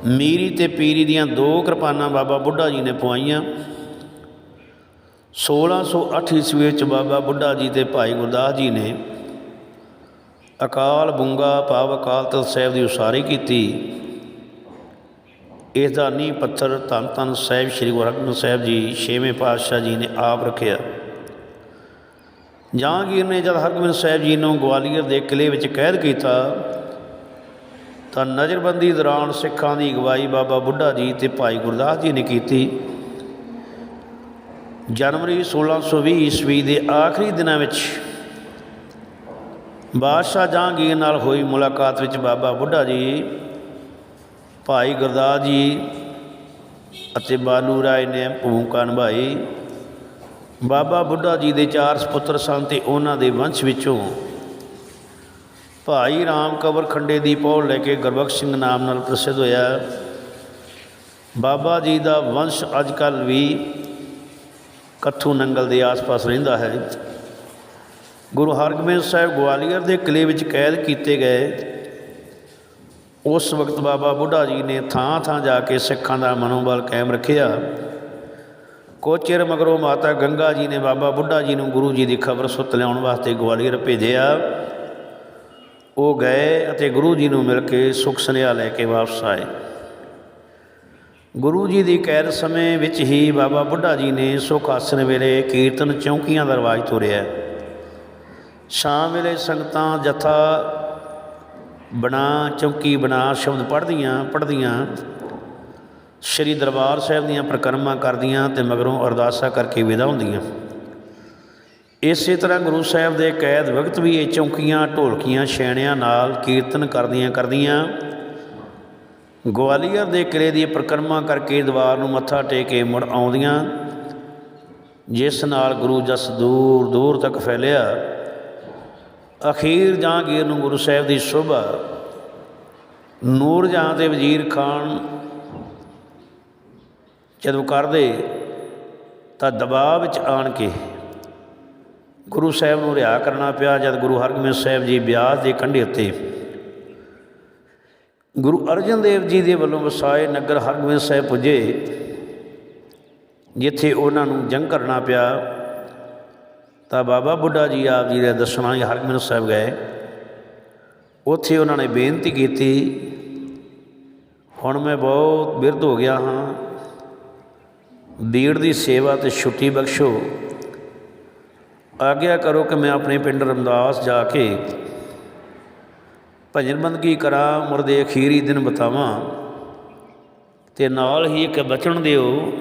ਮੀਰੀ ਤੇ ਪੀਰੀ ਦੀਆਂ ਦੋ ਕਿਰਪਾਨਾਂ ਬਾਬਾ ਬੁੱਢਾ ਜੀ ਨੇ ਪਵਾਈਆਂ 1608 ਈਸਵੀ ਵਿੱਚ ਬਾਬਾ ਬੁੱਢਾ ਜੀ ਤੇ ਭਾਈ ਗੁਰਦਾਸ ਜੀ ਨੇ ਅਕਾਲ ਬੁੰਗਾ ਪਾਵ ਅਕਾਲ ਤਖਤ ਸਾਹਿਬ ਦੀ ਉਸਾਰੀ ਕੀਤੀ। ਇਸ ਦਾ ਨੀਂਹ ਪੱਥਰ ਧੰਨ ਧੰਨ ਸਾਹਿਬ ਸ੍ਰੀ ਗੁਰੂ ਹਰਗੋਬਿੰਦ ਸਾਹਿਬ ਜੀ, ਛੇਵੇਂ ਪਾਤਸ਼ਾਹ ਜੀ ਨੇ ਆਪ ਰੱਖਿਆ। ਜਹਾਂਗੀਰ ਨੇ ਜਦ ਹਰਗੋਬਿੰਦ ਸਾਹਿਬ ਜੀ ਨੂੰ ਗਵਾਲੀਅਰ ਦੇ ਕਿਲੇ ਵਿੱਚ ਕੈਦ ਕੀਤਾ, ਤਾਂ ਨਜ਼ਰਬੰਦੀ ਦੌਰਾਨ ਸਿੱਖਾਂ ਦੀ ਅਗਵਾਈ ਬਾਬਾ ਬੁੱਢਾ ਜੀ ਤੇ ਭਾਈ ਗੁਰਦਾਸ ਜੀ ਨੇ ਕੀਤੀ। ਜਨਵਰੀ 1620 ਈਸਵੀ ਦੇ ਆਖਰੀ ਦਿਨਾਂ ਵਿੱਚ ਬਾਦਸ਼ਾਹ ਜਹਾਂਗੀਰ ਨਾਲ ਹੋਈ ਮੁਲਾਕਾਤ ਵਿੱਚ ਬਾਬਾ ਬੁੱਢਾ ਜੀ ਭਾਈ ਗੁਰਦਾਸ ਜੀ ਅਤੇ ਬਾਲੂ ਰਾਏ ਨੇ ਭੂਮਿਕਾ ਨਿਭਾਈ। ਬਾਬਾ ਬੁੱਢਾ ਜੀ ਦੇ ਚਾਰ ਸੁਪੁੱਤਰ ਸਨ ਤੇ ਉਹਨਾਂ ਦੇ ਵੰਸ਼ ਵਿੱਚੋਂ ਭਾਈ ਰਾਮ ਕਬਰ ਖੰਡੇ ਦੀ ਪੌਲ ਲੈ ਕੇ ਗੁਰਬਖਸ਼ ਸਿੰਘ ਨਾਮ ਨਾਲ ਪ੍ਰਸਿੱਧ ਹੋਇਆ। ਬਾਬਾ ਜੀ ਦਾ ਵੰਸ਼ ਅੱਜ ਕੱਲ੍ਹ ਵੀ ਕੱਥੂ ਨੰਗਲ ਦੇ ਆਸ-ਪਾਸ ਰਹਿੰਦਾ ਹੈ। ਗੁਰੂ ਹਰਗੋਬਿੰਦ ਸਾਹਿਬ ਗਵਾਲੀਅਰ ਦੇ ਕਿਲੇ ਵਿੱਚ ਕੈਦ ਕੀਤੇ ਗਏ। ਉਸ ਵਕਤ ਬਾਬਾ ਬੁੱਢਾ ਜੀ ਨੇ ਥਾਂ ਥਾਂ ਜਾ ਕੇ ਸਿੱਖਾਂ ਦਾ ਮਨੋਬਲ ਕਾਇਮ ਰੱਖਿਆ। ਕੁਝ ਚਿਰ ਮਗਰੋਂ ਮਾਤਾ ਗੰਗਾ ਜੀ ਨੇ ਬਾਬਾ ਬੁੱਢਾ ਜੀ ਨੂੰ ਗੁਰੂ ਜੀ ਦੀ ਖਬਰ ਸੁੱਤ ਲਿਆਉਣ ਵਾਸਤੇ ਗਵਾਲੀਅਰ ਭੇਜਿਆ। ਉਹ ਗਏ ਅਤੇ ਗੁਰੂ ਜੀ ਨੂੰ ਮਿਲ ਕੇ ਸੁਖ ਸੁਨੇਹਾ ਲੈ ਕੇ ਵਾਪਸ ਆਏ। ਗੁਰੂ ਜੀ ਦੀ ਕੈਦ ਸਮੇਂ ਵਿੱਚ ਹੀ ਬਾਬਾ ਬੁੱਢਾ ਜੀ ਨੇ ਸੁਖ ਆਸਨ ਵੇਲੇ ਕੀਰਤਨ ਚੌਂਕੀਆਂ ਦਾ ਰਿਵਾਜ ਤੋਰਿਆ। ਸ਼ਾਮ ਵੇਲੇ ਸੰਗਤਾਂ ਜਥਾ ਬਣਾ, ਚੌਂਕੀ ਬਣਾ, ਸ਼ਬਦ ਪੜ੍ਹਦੀਆਂ ਪੜ੍ਹਦੀਆਂ। ਸ਼੍ਰੀ ਦਰਬਾਰ ਸਾਹਿਬ ਦੀਆਂ ਪ੍ਰਕਰਮਾਂ ਕਰਦੀਆਂ ਤੇ ਮਗਰੋਂ ਅਰਦਾਸਾਂ ਕਰਕੇ ਵਿਦਾ ਹੁੰਦੀਆਂ। ਇਸੇ ਤਰ੍ਹਾਂ ਗੁਰੂ ਸਾਹਿਬ ਦੇ ਕੈਦ ਵਕਤ ਵੀ ਇਹ ਚੌਂਕੀਆਂ, ਢੋਲਕੀਆਂ ਛੈਣਿਆਂ ਨਾਲ ਕੀਰਤਨ ਕਰਦੀਆਂ ਕਰਦੀਆਂ ਗਵਾਲੀਅਰ ਦੇ ਕਿਲੇ ਦੀ ਪ੍ਰਕਰਮਾ ਕਰਕੇ ਦੀਵਾਰ ਨੂੰ ਮੱਥਾ ਟੇਕ ਕੇ ਮੁੜ ਆਉਂਦੀਆਂ, ਜਿਸ ਨਾਲ ਗੁਰੂ ਜਸ ਦੂਰ ਦੂਰ ਤੱਕ ਫੈਲਿਆ। ਅਖੀਰ ਜਹਾਂਗੀਰ ਨੂੰ ਗੁਰੂ ਸਾਹਿਬ ਦੀ ਸ਼ੋਭਾ ਨੂਰ ਜਹਾਂ ਦੇ ਵਜ਼ੀਰ ਖਾਨ ਜਦੋਂ ਕਰਦੇ, ਤਾਂ ਦਬਾਅ ਵਿੱਚ ਆਣ ਕੇ ਗੁਰੂ ਸਾਹਿਬ ਨੂੰ ਰਿਹਾ ਕਰਨਾ ਪਿਆ, ਜਦ ਗੁਰੂ ਹਰਗੋਬਿੰਦ ਸਾਹਿਬ ਜੀ ਬਿਆਸ ਦੇ ਕੰਢੇ ਉੱਤੇ ਗੁਰੂ ਅਰਜਨ ਦੇਵ ਜੀ ਦੇ ਵੱਲੋਂ ਵਸਾਏ ਨਗਰ ਹਰਗੋਬਿੰਦ ਸਾਹਿਬ ਪੁੱਜੇ, ਜਿੱਥੇ ਉਹਨਾਂ ਨੂੰ ਜੰਗ ਕਰਨਾ ਪਿਆ। ਤਾਂ ਬਾਬਾ ਬੁੱਢਾ ਜੀ ਆਪ ਜੀ ਦੇ ਦਰਸ਼ਨਾਂ ਲਈ ਹਰਗੋਬਿੰਦ ਸਾਹਿਬ ਗਏ। ਉੱਥੇ ਉਹਨਾਂ ਨੇ ਬੇਨਤੀ ਕੀਤੀ, ਹੁਣ ਮੈਂ ਬਹੁਤ ਬਿਰਧ ਹੋ ਗਿਆ ਹਾਂ। ਦੀੜ ਦੀ ਸੇਵਾ ਤੇ ਛੁੱਟੀ ਬਖਸ਼ੋ। ਆਗਿਆ ਕਰੋ ਕਿ ਮੈਂ ਆਪਣੇ ਪਿੰਡ ਰਮਦਾਸ ਜਾ ਕੇ ਭਜਨ ਬੰਦਗੀ ਕਰਾਂ ਉਮਰ ਦੇ ਅਖੀਰੀ ਦਿਨ ਬਤਾਵਾਂ। ਤੇ ਨਾਲ ਹੀ ਇੱਕ ਬਚਨ ਦਿਓ।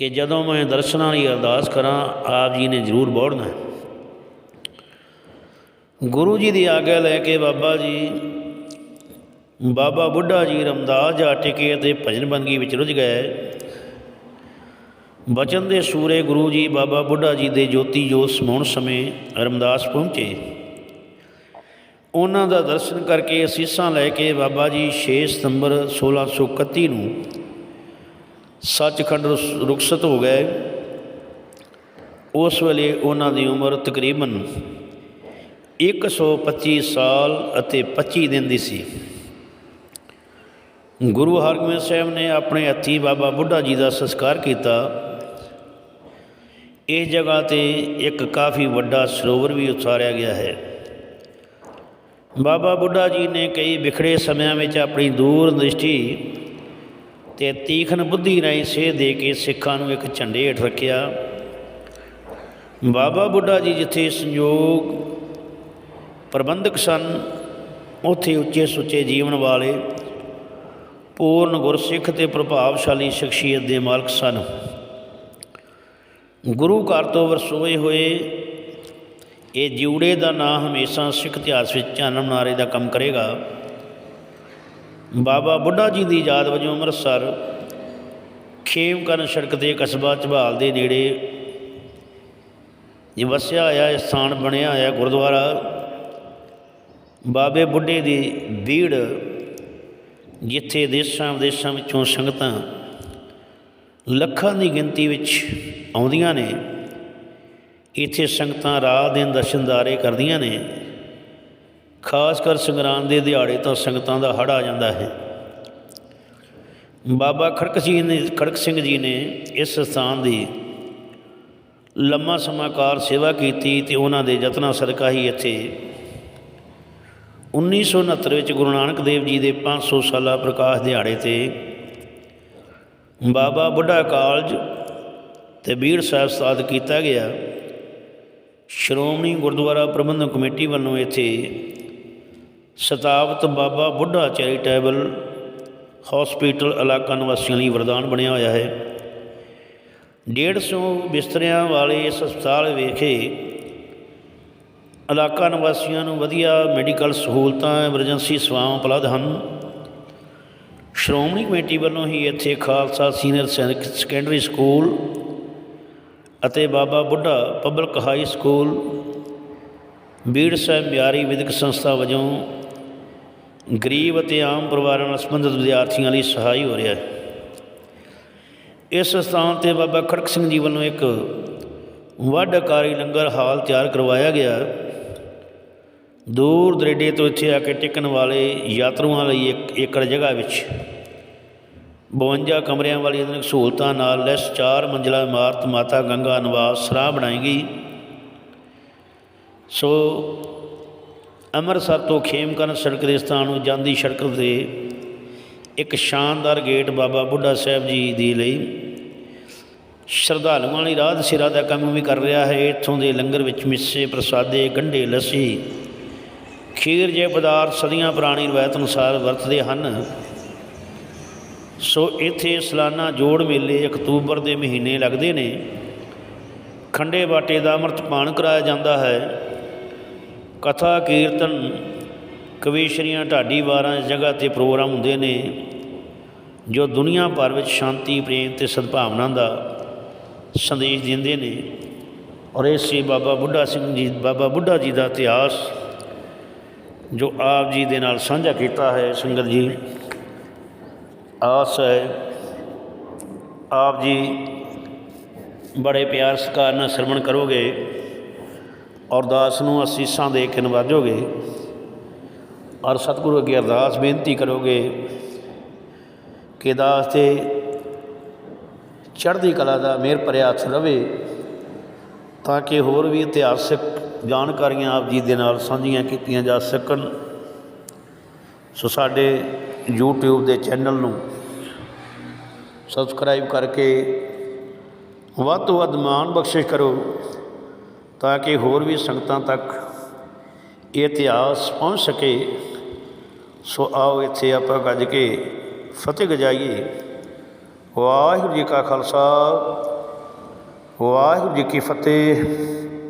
ਕਿ ਜਦੋਂ ਮੈਂ ਦਰਸ਼ਨਾਂ ਲਈ ਅਰਦਾਸ ਕਰਾਂ, ਆਪ ਜੀ ਨੇ ਜ਼ਰੂਰ ਬੋੜਨਾ ਗੁਰੂ ਜੀ ਦੀ ਆਗਿਆ ਲੈ ਕੇ ਬਾਬਾ ਜੀ, ਬਾਬਾ ਬੁੱਢਾ ਜੀ ਰਮਦਾਸ ਜਾ ਟਿਕੇ ਅਤੇ ਭਜਨ ਬੰਦਗੀ ਵਿੱਚ ਰੁੱਝ ਗਏ। ਬਚਨ ਦੇ ਸੂਰੇ ਗੁਰੂ ਜੀ ਬਾਬਾ ਬੁੱਢਾ ਜੀ ਦੇ ਜੋਤੀ ਜੋਤ ਸਮਾਉਣ ਸਮੇਂ ਰਮਦਾਸ ਪਹੁੰਚੇ। ਉਹਨਾਂ ਦਾ ਦਰਸ਼ਨ ਕਰਕੇ ਅਸੀਸਾਂ ਲੈ ਕੇ ਬਾਬਾ ਜੀ 6 ਸਤੰਬਰ 1631 ਨੂੰ ਸੱਚਖੰਡ ਰੁਸ- ਰੁਖਸਤ ਹੋ ਗਏ। ਉਸ ਵੇਲੇ ਉਹਨਾਂ ਦੀ ਉਮਰ ਤਕਰੀਬਨ 125 ਸਾਲ ਅਤੇ 25 ਦਿਨ ਦੀ ਸੀ। ਗੁਰੂ ਹਰਗੋਬਿੰਦ ਸਾਹਿਬ ਨੇ ਆਪਣੇ ਹੱਥੀਂ ਬਾਬਾ ਬੁੱਢਾ ਜੀ ਦਾ ਸੰਸਕਾਰ ਕੀਤਾ। ਇਸ ਜਗ੍ਹਾ ਤੇ ਇੱਕ ਕਾਫੀ ਵੱਡਾ ਸਰੋਵਰ ਵੀ ਉਸਾਰਿਆ ਗਿਆ ਹੈ। ਬਾਬਾ ਬੁੱਢਾ ਜੀ ਨੇ ਕਈ ਵਿਖੜੇ ਸਮਿਆਂ ਵਿੱਚ ਆਪਣੀ ਦੂਰ ਦ੍ਰਿਸ਼ਟੀ ਤੇ ਤੀਖਣ ਬੁੱਧੀ ਰਾਹੀਂ ਸੇਧ ਦੇ ਕੇ ਸਿੱਖਾਂ ਨੂੰ ਇੱਕ ਝੰਡੇ ਹੇਠ ਰੱਖਿਆ। ਬਾਬਾ ਬੁੱਢਾ ਜੀ ਜਿੱਥੇ ਸੰਯੋਗ ਪ੍ਰਬੰਧਕ ਸਨ, ਉੱਥੇ ਉੱਚੇ ਸੁੱਚੇ ਜੀਵਨ ਵਾਲੇ, ਪੂਰਨ ਗੁਰਸਿੱਖ ਤੇ ਪ੍ਰਭਾਵਸ਼ਾਲੀ ਸ਼ਖਸੀਅਤ ਦੇ ਮਾਲਕ ਸਨ। ਗੁਰੂ ਘਰ ਤੋਂ ਵਰਸੋਏ ਹੋਏ ਇਹ ਜਿਉੜੇ ਦਾ ਨਾਂ ਹਮੇਸ਼ਾ ਸਿੱਖ ਇਤਿਹਾਸ ਵਿੱਚ ਚਾਨਣ ਨਾਰੇ ਦਾ ਕੰਮ ਕਰੇਗਾ। ਬਾਬਾ ਬੁੱਢਾ ਜੀ ਦੀ ਯਾਦ ਵਜੋਂ ਅੰਮ੍ਰਿਤਸਰ ਖੇਮਕਰਨ ਸੜਕ ਤੇ ਕਸਬਾ ਝਬਾਲ ਦੇ ਨੇੜੇ ਇਹ ਵਸਿਆ ਹੋਇਆ ਸਥਾਨ ਬਣਿਆ ਹੋਇਆ ਗੁਰਦੁਆਰਾ। ਬਾਬੇ ਬੁੱਢੇ ਦੀ ਬੀੜ ਜਿੱਥੇ ਦੇਸ਼ਾਂ ਵਿਦੇਸ਼ਾਂ ਵਿੱਚੋਂ ਸੰਗਤਾਂ ਲੱਖਾਂ ਦੀ ਗਿਣਤੀ ਵਿੱਚ ਆਉਂਦੀਆਂ ਨੇ, ਇੱਥੇ ਸੰਗਤਾਂ ਰਾਤ ਦਿਨ ਦਰਸ਼ਨਦਾਰੇ ਕਰਦੀਆਂ ਨੇ। ਖਾਸ ਕਰ ਸੰਗਰਾਂਦ ਦੇ ਦਿਹਾੜੇ ਤਾਂ ਸੰਗਤਾਂ ਦਾ ਹੜ ਆ ਜਾਂਦਾ ਹੈ। ਬਾਬਾ ਖੜਕ ਜੀ ਨੇ, ਖੜਕ ਸਿੰਘ ਜੀ ਨੇ ਇਸ ਸਥਾਨ ਦੀ ਲੰਮਾ ਸਮਾਂ ਕਾਰ ਸੇਵਾ ਕੀਤੀ ਤੇ ਉਹਨਾਂ ਦੇ ਯਤਨਾਂ ਸਦਕਾ ਹੀ ਇੱਥੇ 1969 ਵਿੱਚ ਗੁਰੂ ਨਾਨਕ ਦੇਵ ਜੀ ਦੇ 500 ਸਾਲਾ ਪ੍ਰਕਾਸ਼ ਦਿਹਾੜੇ ਤੇ ਬਾਬਾ ਬੁੱਢਾ ਕਾਲਜ ਤੇ ਬੀੜ ਸਾਹਿਬ ਸਥਾਪਿਤ ਕੀਤਾ ਗਿਆ। ਸ਼੍ਰੋਮਣੀ ਗੁਰਦੁਆਰਾ ਪ੍ਰਬੰਧਕ ਕਮੇਟੀ ਵੱਲੋਂ ਇੱਥੇ ਸਤਾਵਤ ਬਾਬਾ ਬੁੱਢਾ ਚੈਰੀਟੇਬਲ ਹਸਪੀਟਲ ਇਲਾਕਾ ਨਿਵਾਸੀਆਂ ਲਈ ਵਰਦਾਨ ਬਣਿਆ ਹੋਇਆ ਹੈ। 150 ਬਿਸਤਰਿਆਂ ਵਾਲੇ ਇਸ ਹਸਪਤਾਲ ਵਿਖੇ ਇਲਾਕਾ ਨਿਵਾਸੀਆਂ ਨੂੰ ਵਧੀਆ ਮੈਡੀਕਲ ਸਹੂਲਤਾਂ ਐਮਰਜੈਂਸੀ ਸੇਵਾਵਾਂ ਉਪਲਬਧ ਹਨ। ਸ਼੍ਰੋਮਣੀ ਕਮੇਟੀ ਵੱਲੋਂ ਹੀ ਇੱਥੇ ਖਾਲਸਾ ਸੀਨੀਅਰ ਸੈਨਿਕ ਸੈਕੰਡਰੀ ਸਕੂਲ ਅਤੇ Baba Budha public high school, Bir Sahib ਮਿਆਰੀ ਵਿਦਿਅਕ ਸੰਸਥਾ ਵਜੋਂ ਗਰੀਬ ਅਤੇ ਆਮ ਪਰਿਵਾਰਾਂ ਨਾਲ ਸੰਬੰਧਿਤ ਵਿਦਿਆਰਥੀਆਂ ਲਈ ਸਹਾਈ ਹੋ ਰਿਹਾ ਹੈ। ਇਸ ਸਥਾਨ ਤੇ ਬਾਬਾ ਖੜਕ ਸਿੰਘ ਜੀ ਵੱਲੋਂ ਇੱਕ ਵੱਡਕਾਰੀ ਲੰਗਰ ਹਾਲ ਤਿਆਰ ਕਰਵਾਇਆ ਗਿਆ। ਦੂਰ ਦਰੇਡੇ ਤੋਂ ਇੱਥੇ ਆ ਕੇ ਟਿਕਣ ਵਾਲੇ ਯਾਤਰੂਆਂ ਲਈ ਇੱਕ ਏਕੜ ਜਗ੍ਹਾ ਵਿੱਚ 52 ਕਮਰਿਆਂ ਵਾਲੀ ਆਧੁਨਿਕ ਸਹੂਲਤਾਂ ਨਾਲ ਲੈਸ ਚਾਰ ਮੰਜ਼ਲਾ ਇਮਾਰਤ, ਮਾਤਾ ਗੰਗਾ, ਨਿਵਾਸ ਸਰਾਹ ਬਣਾਈ ਗਈ। ਸੋ ਅੰਮ੍ਰਿਤਸਰ ਤੋਂ ਖੇਮਕਰਨ ਸੜਕ ਦੇ ਸਥਾਨ ਨੂੰ ਜਾਂਦੀ ਸੜਕ ਤੇ ਇੱਕ ਸ਼ਾਨਦਾਰ ਗੇਟ ਬਾਬਾ ਬੁੱਢਾ ਸਾਹਿਬ ਜੀ ਦੇ ਲਈ ਸ਼ਰਧਾਲੂਆਂ ਲਈ ਰਾਹ ਸਿਰਾ ਦਾ ਕੰਮ ਵੀ ਕਰ ਰਿਹਾ ਹੈ। ਇੱਥੋਂ ਦੇ ਲੰਗਰ ਵਿੱਚ ਮਿੱਸੇ ਪ੍ਰਸਾਦੇ, ਗੰਢੇ, ਲੱਸੀ, ਖੀਰ ਜੇ ਪਦਾਰਥ ਸਦੀਆਂ ਪੁਰਾਣੀ ਰਵਾਇਤ ਅਨੁਸਾਰ ਵਰਤਦੇ ਹਨ। ਸੋ ਇੱਥੇ ਸਾਲਾਨਾ ਜੋੜ ਮੇਲੇ ਅਕਤੂਬਰ ਦੇ ਮਹੀਨੇ ਲੱਗਦੇ ਨੇ। ਖੰਡੇ ਬਾਟੇ ਦਾ ਅੰਮ੍ਰਿਤ ਪਾਨ ਕਰਾਇਆ ਜਾਂਦਾ ਹੈ। ਕਥਾ, ਕੀਰਤਨ ਕਵੀਸ਼ਰੀਆਂ ਢਾਡੀ ਵਾਰਾਂ ਇਸ ਜਗ੍ਹਾ ਤੇ ਪ੍ਰੋਗਰਾਮ ਹੁੰਦੇ ਨੇ, ਜੋ ਦੁਨੀਆ ਭਰ ਵਿੱਚ ਸ਼ਾਂਤੀ, ਪ੍ਰੇਮ ਤੇ ਸਦਭਾਵਨਾ ਦਾ ਸੰਦੇਸ਼ ਦਿੰਦੇ ਨੇ। ਔਰ ਇਸੇ ਬਾਬਾ ਬੁੱਢਾ ਸਿੰਘ ਜੀ, ਬਾਬਾ ਬੁੱਢਾ ਜੀ ਦਾ ਇਤਿਹਾਸ, ਜੋ ਆਪ ਜੀ ਦੇ ਨਾਲ ਸਾਂਝਾ ਕੀਤਾ ਹੈ, ਸੰਗਤ ਜੀ, ਆਸ ਹੈ, ਆਪ ਜੀ ਬੜੇ ਪਿਆਰ ਸਤਿਕਾਰ ਨਾਲ ਸਰਵਣ ਕਰੋਗੇ। ਔਰਦਾਸ ਨੂੰ ਅਸੀਸਾਂ ਦੇ ਕੇ ਨਵਾਜੋਗੇ ਔਰ ਸਤਿਗੁਰੂ ਅੱਗੇ ਅਰਦਾਸ ਬੇਨਤੀ ਕਰੋਗੇ ਕਿ ਦਾਸ ਤੇ ਚੜ੍ਹਦੀ ਕਲਾ ਦਾ ਮਿਹਰ ਭਰਿਆ ਹੱਥ ਰਵੇ ਤਾਂ ਕਿ ਹੋਰ ਵੀ ਇਤਿਹਾਸਿਕ ਜਾਣਕਾਰੀਆਂ ਆਪ ਜੀ ਦੇ ਨਾਲ ਸਾਂਝੀਆਂ ਕੀਤੀਆਂ ਜਾ ਸਕਣ। ਸੋ ਸਾਡੇ YouTube ਦੇ ਚੈਨਲ ਨੂੰ ਸਬਸਕ੍ਰਾਈਬ ਕਰਕੇ ਵੱਧ ਤੋਂ ਵੱਧ ਮਾਣ ਬਖਸ਼ਿਸ਼ ਕਰੋ। ਤਾਂ ਕਿ ਹੋਰ ਵੀ ਸੰਗਤਾਂ ਤੱਕ ਇਹ ਇਤਿਹਾਸ ਪਹੁੰਚ ਸਕੇ, ਸੋ ਆਓ ਇੱਥੇ ਆਪਾਂ ਗੱਜ ਕੇ ਫਤਿਹ ਗਜਾਈਏ। ਵਾਹਿਗੁਰੂ ਜੀ ਕਾ ਖਾਲਸਾ, ਵਾਹਿਗੁਰੂ ਜੀ ਕੀ ਫਤਿਹ।